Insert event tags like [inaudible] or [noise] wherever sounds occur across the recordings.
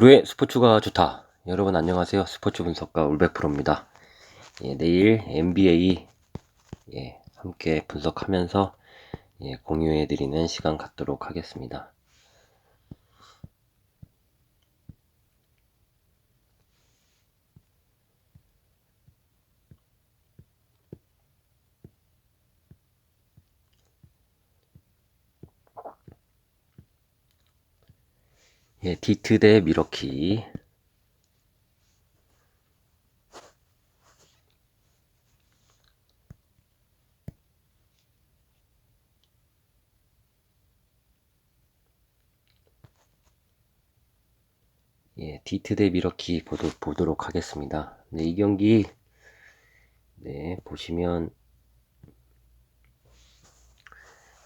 프로의 스포츠가 좋다. 여러분 안녕하세요. 스포츠 분석가 울백프로입니다. 예, 내일 NBA 예, 함께 분석하면서 예, 공유해드리는 시간 갖도록 하겠습니다. 예, 디트 대 미러키. 예, 디트 대 미러키 보도, 보도 록 하겠습니다. 네, 이 경기, 네, 보시면,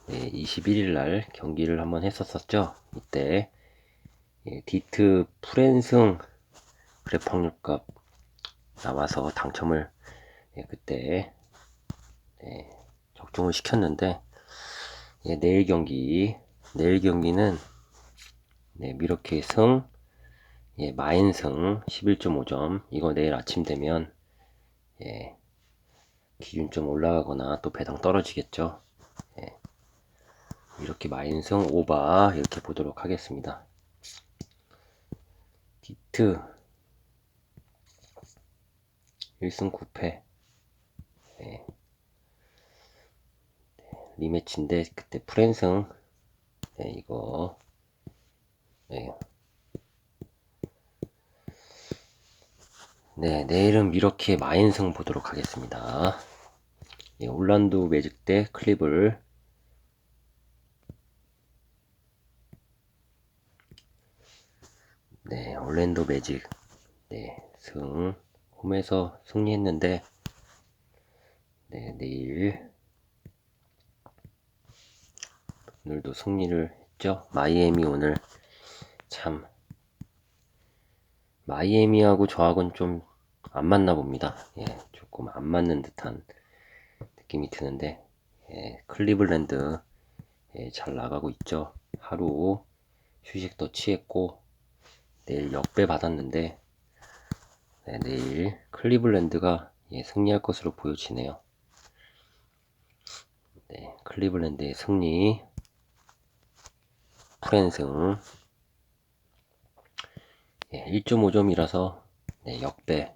네, 21일 날 경기를 한번 했었었죠. 이때, 예, 디트 프랜승 그래프 확률값 나와서 당첨을 예, 그때 예, 적중을 시켰는데 예, 내일 경기 내일 경기는 네, 미러키 승 예, 마인승 11.5점 이거 내일 아침 되면 예, 기준점 올라가거나 또 배당 떨어지겠죠? 예, 이렇게 마인승 오바 이렇게 보도록 하겠습니다 디트. 1승 9패. 네. 리매치인데 그때 프랜승. 네, 이거. 네. 네 내일은 미러키의 마인승 보도록 하겠습니다. 예, 올란도 매직 대 클리블 네, 올랜도 매직 네, 승 홈에서 승리했는데 네, 내일 오늘도 승리를 했죠. 마이애미 오늘 참 마이애미하고 저하고는 좀 안 맞나 봅니다. 예, 조금 안 맞는 듯한 느낌이 드는데 예, 클리블랜드 예, 잘 나가고 있죠. 하루 휴식도 취했고 내일 역배 받았는데 네, 내일 클리블랜드가 예, 승리할 것으로 보여지네요. 네, 클리블랜드의 승리 프랜승 예, 1.5점이라서 네, 역배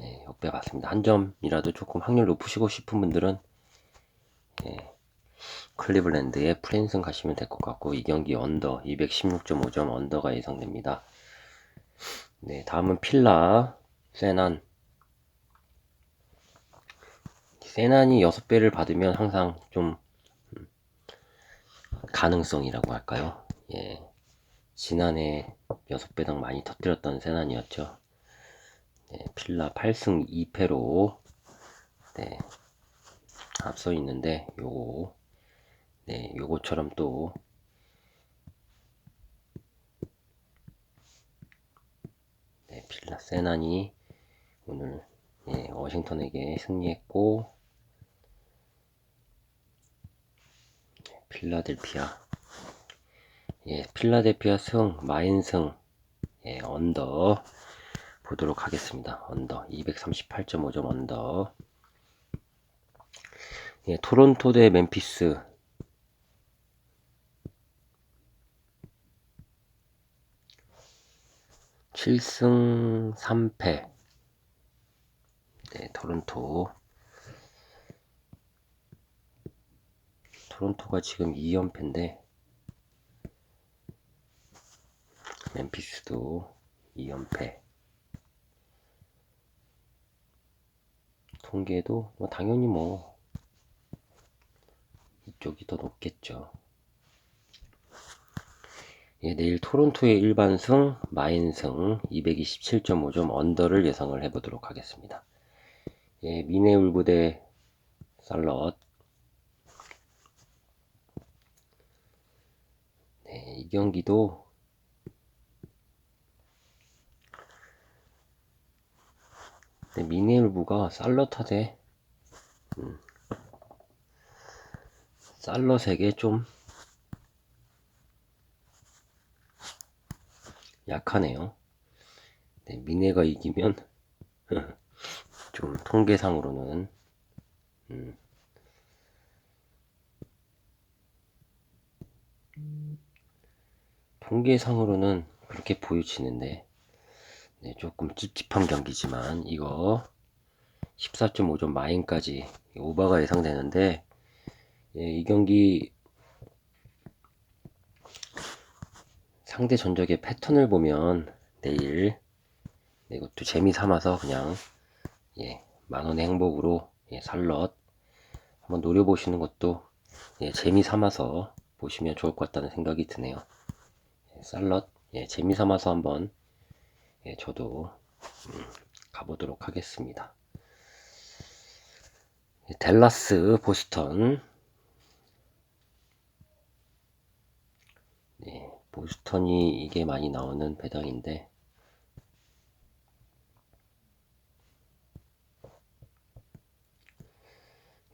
예, 역배 받습니다. 한 점이라도 조금 확률 높으시고 싶은 분들은 예, 클리블랜드의 프랜승 가시면 될 것 같고 이 경기 언더 216.5점 언더가 예상됩니다. 네, 다음은 필라, 세난. 세난이 6배를 받으면 항상 좀 음, 가능성이라고 할까요? 예. 지난해 6배당 많이 터뜨렸던 세난이었죠. 네, 필라 8승 2패로 네, 앞서 있는데 요거 네, 요거처럼 또 필라 세난이 오늘 예, 워싱턴에게 승리했고 필라델피아. 예, 필라델피아 승 마인 승 예, 언더. 보도록 하겠습니다. 언더. 238.5점 언더. 예, 토론토 대 멤피스 7승 3패. 네, 토론토. 토론토가 지금 2연패인데, 멤피스도 2연패. 통계도 뭐 당연히 뭐 이쪽이 더 높겠죠. 예, 내일 토론토의 일반승, 마인승 227.5점 언더를 예상을 해보도록 하겠습니다. 예, 미네울브 대 살럿 네, 이 경기도 네, 미네울브가 살럿하되 음, 살럿에게 좀 약하네요. 네, 미네가 이기면 [laughs] 좀 통계상으로는 음, 통계상으로는 그렇게 보여지는데 네, 조금 찝찝한 경기지만 이거 14.5점 마인까지 오버가 예상되는데 예, 이 경기 상대 전적의 패턴을 보면 내일 네, 이것도 재미 삼아서 그냥 예, 만원의 행복으로 예, 살럿 한번 노려보시는 것도 예, 재미 삼아서 보시면 좋을 것 같다는 생각이 드네요. 예, 쌀럿 예, 재미 삼아서 한번 예, 저도 음, 가보도록 하겠습니다. 예, 델라스 보스턴 예, 보스턴이 이게 많이 나오는 배당인데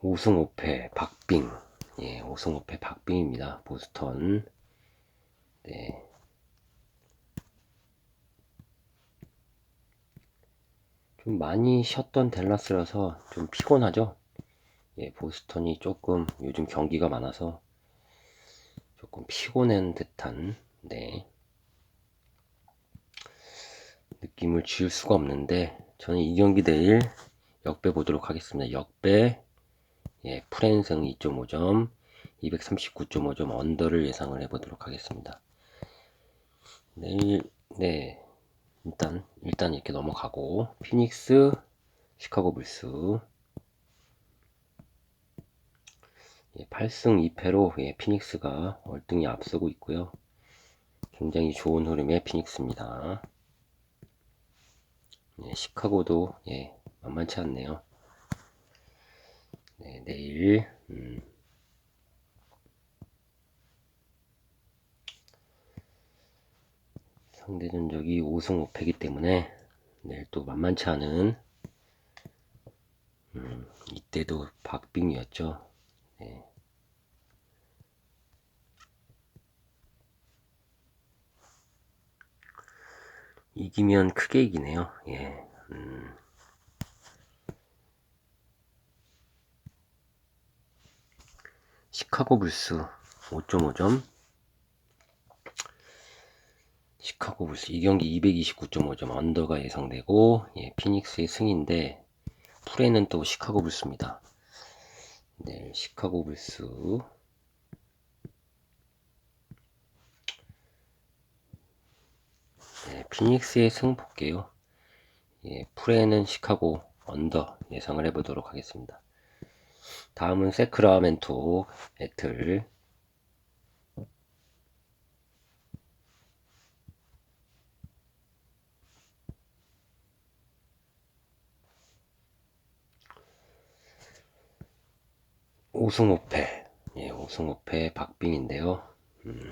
우승 5패 박빙 예, 우승 5패 박빙입니다. 보스턴 네. 좀 많이 쉬었던 델라스라서 좀 피곤하죠. 예, 보스턴이 조금 요즘 경기가 많아서 조금 피곤한 듯한 네. 느낌을 지울 수가 없는데 저는 이 경기 내일 역배 보도록 하겠습니다. 역배 예, 프랜승 2.5점 239.5점 언더를 예상을 해보도록 하겠습니다. 내일 네 일단 일단 이렇게 넘어가고 피닉스 시카고 불스 예, 8승 2패로 예, 피닉스가 월등히 앞서고 있고요. 굉장히 좋은 흐름의 피닉스입니다. 예, 시카고도 예, 만만치 않네요. 네, 내일 음, 상대 전적이 5승 5패이기 때문에 내일 또 만만치 않은 음, 이때도 박빙이었죠. 네. 이기면 크게 이기네요. 예. 음. 시카고 불스 5.5점 시카고 불스 이 경기 229.5점 언더가 예상되고 예, 피닉스의 승인데 풀에는 또 시카고 불스입니다. 네, 시카고 불스 네, 피닉스의 승 볼게요. 예, 풀에는 시카고 언더 예상을 해보도록 하겠습니다. 다음은 세크라멘토 애틀 오승 5패 예, 오승 5패 박빙인데요 음.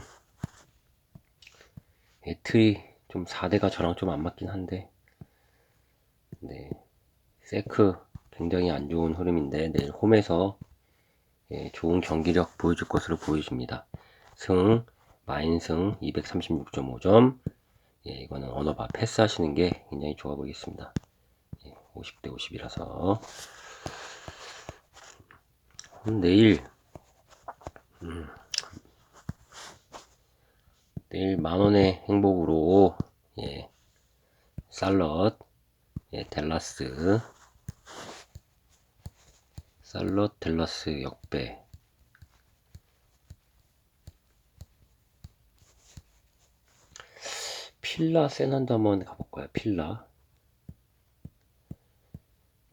애틀이 좀 4대가 저랑 좀 안 맞긴 한데 네 세크 굉장히 안 좋은 흐름인데 내일 홈에서 예, 좋은 경기력 보여줄 것으로 보여집니다. 승 마인승 236.5점 예, 이거는 언어바 패스하시는 게 굉장히 좋아 보이겠습니다. 예, 50대 50이라서 내일 음, 내일 만원의 행복으로 예, 살럿 예, 델라스. 살롯 델러스 역배. 필라 세난도 한번 가볼까요? 필라.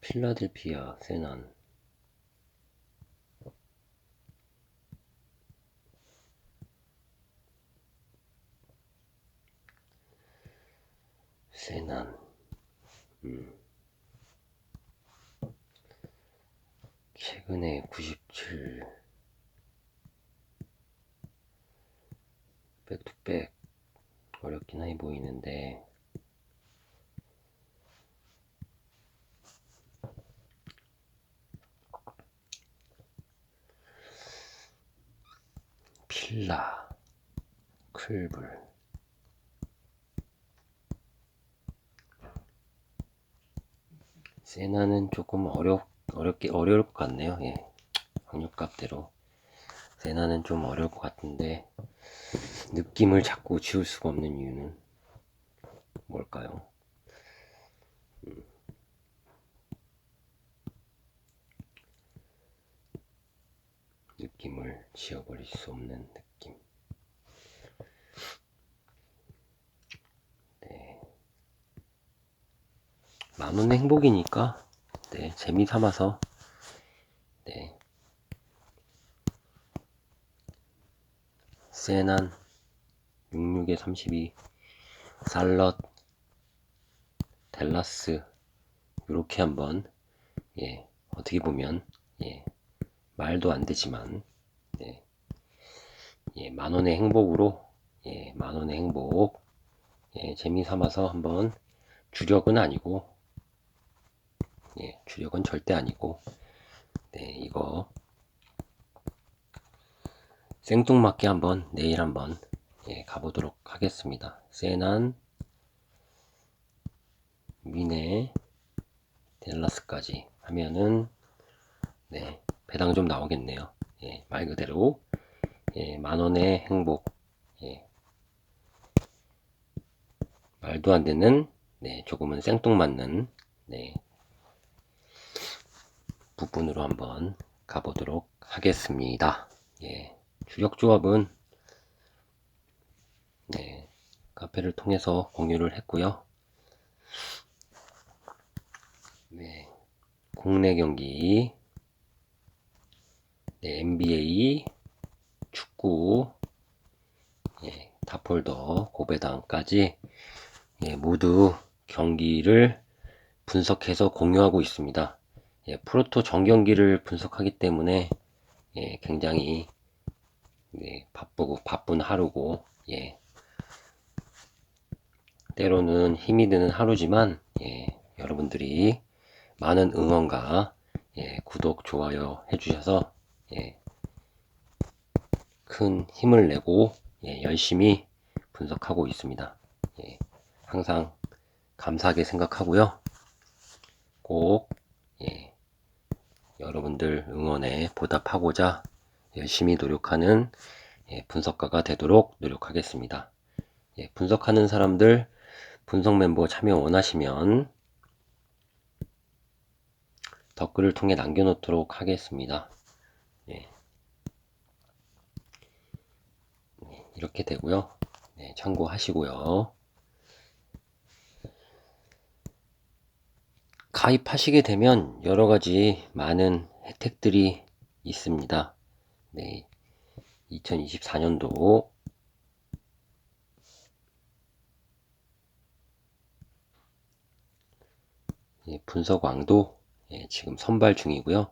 필라델피아 세난 세난 음. 최근에 97 백투백 어렵긴 해 보이는데 필라 클불 세나는 조금 어렵 어렵게 어려울 것 같네요. 예. 확률값대로 세나는 좀 어려울 것 같은데 느낌을 자꾸 지울 수가 없는 이유는 뭘까요? 음. 느낌을 지워버릴 수 없는 느낌. 만원 행복이니까 네, 재미 삼아서 네. 세난 66에 32 살럿 델라스 이렇게 한번 예 어떻게 보면 예 말도 안 되지만 예, 예 만원의 행복으로 예 만원의 행복 예 재미 삼아서 한번 주력은 아니고 예 주력은 절대 아니고 네 이거 생뚱맞게 한번 내일 한번 예, 가보도록 하겠습니다. 세난 미네 델라스까지 하면은 네 배당 좀 나오겠네요. 예, 말 그대로 예, 만원의 행복 예, 말도 안 되는 네, 조금은 생뚱맞는 네, 부분으로 한번 가보도록 하겠습니다. 예, 주력 조합은 네, 카페를 통해서 공유를 했고요. 네, 국내 경기, 네, NBA, 축구, 예, 다폴더, 고배당까지 예, 모두 경기를 분석해서 공유하고 있습니다. 예, 프로토 정경기를 분석하기 때문에 예, 굉장히 네, 바쁘고 바쁜 하루고 예, 때로는 힘이 드는 하루지만 예, 여러분들이 많은 응원과 예, 구독, 좋아요 해주셔서 예, 큰 힘을 내고 예, 열심히 분석하고 있습니다. 예, 항상 감사하게 생각하고요. 꼭 예, 여러분들 응원에 보답하고자 열심히 노력하는 예, 분석가가 되도록 노력하겠습니다. 예, 분석하는 사람들 분석 멤버 참여 원하시면 댓글을 통해 남겨놓도록 하겠습니다. 예. 네, 이렇게 되고요. 네, 참고하시고요. 가입하시게 되면 여러 가지 많은 혜택들이 있습니다. 네, 2024년도 예, 분석왕도 예, 지금 선발 중이고요.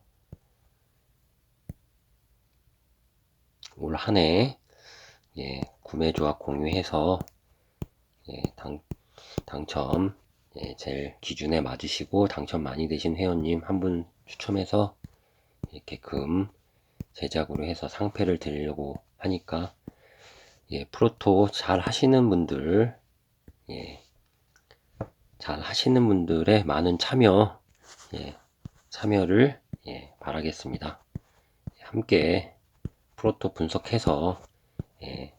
올 한해 예, 구매 조합 공유해서 예, 당, 당첨 예, 제일 기준에 맞으시고 당첨 많이 되신 회원님 한 분 추첨해서 이렇게 금 제작으로 해서 상패를 드리려고 하니까 예, 프로토 잘 하시는 분들 예, 잘 하시는 분들의 많은 참여, 예, 참여를 예, 바라겠습니다. 함께 프로토 분석해서 예,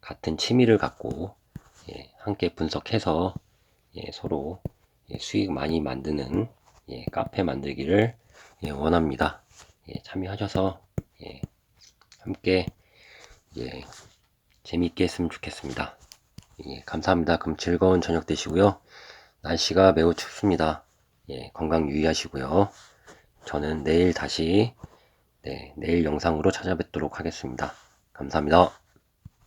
같은 취미를 갖고 예, 함께 분석해서 예, 서로 예, 수익 많이 만드는 예, 카페 만들기를 예, 원합니다. 예, 참여하셔서 예, 함께 예, 재미있게 했으면 좋겠습니다. 예, 감사합니다. 그럼 즐거운 저녁 되시고요. 날씨가 매우 춥습니다. 예, 건강 유의하시고요. 저는 내일 다시 네, 내일 영상으로 찾아뵙도록 하겠습니다. 감사합니다.